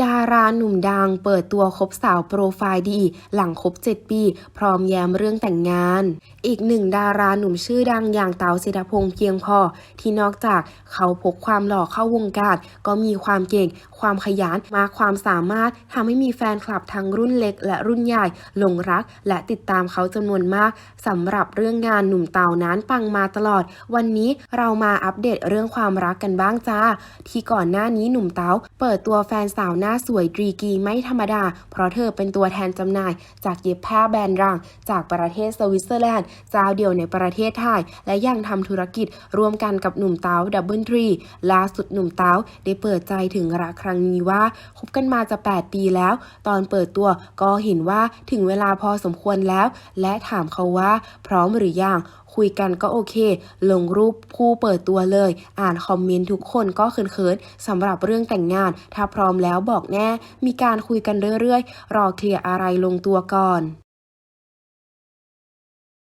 ดาราหนุ่มดังเปิดตัวคบสาวโปรไฟล์ดี หลังคบ 7 ปี พร้อมแย้มเรื่องแต่งงาน อีกหนึ่งดาราหนุ่มชื่อดังอย่างเต๋าเศรษฐพงษ์เพียงพอ ที่นอกจากเขาพกความหล่อเข้าวงการ ก็มีความเก่ง ความขยันมาความสามารถทำให้มีแฟนคลับทั้งรุ่นเล็ก และรุ่นใหญ่หลงรัก และติดตามเขาจำนวนมากสำหรับเรื่องงานหนุ่มเต๋านั้นปังมาตลอด วันนี้เรามาอัปเดตเรื่องความรักกันบ้างจ้า ที่ก่อนหน้านี้หนุ่มเต๋าเปิดตัวแฟนสาวหน้าสวยดรีกีไม่ธรรมดา เพราะเธอเป็นตัวแทนจำหน่าย จากเย็บผ้าแบรนด์รัง จากประเทศสวิตเซอร์แลนด์เจ้าเดียวในประเทศไทย และยังทำธุรกิจร่วมกันกับหนุ่มเต๋าดับเบิลทรีล่าสุดหนุ่มเต๋าได้เปิดใจถึงรักครั้งนี้ว่าคบกันมาจะ 8 ปีแล้ว ตอนเปิดตัวก็เห็นว่าถึงเวลาพอสมควรแล้ว และถามเขาว่าพร้อมหรือยังคุยกันก็โอเค ลงรูปคู่เปิดตัวเลย อ่านคอมเมนต์ทุกคนก็เขินๆสำหรับเรื่องแต่งงาน ถ้าพร้อมแล้วบอกแน่ มีการคุยกันเรื่อยๆ รอเคลียร์อะไรลงตัวก่อน